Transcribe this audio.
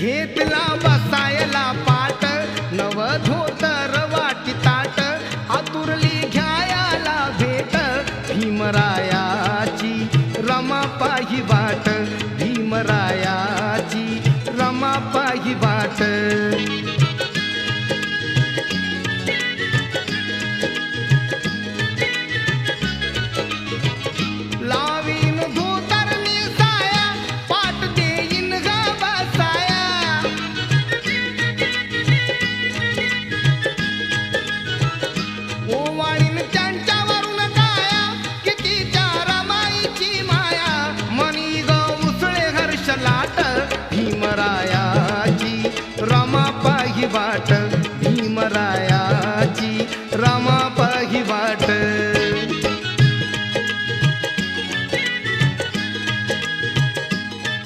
घेतला बसायला पाट नव धोतर वाटी ताट आतुरली घ्यायाला भेट भीमरायाची रमा पाही वाट भीमरायाची रमा पाही वाट. ही वाट भीमरायाची.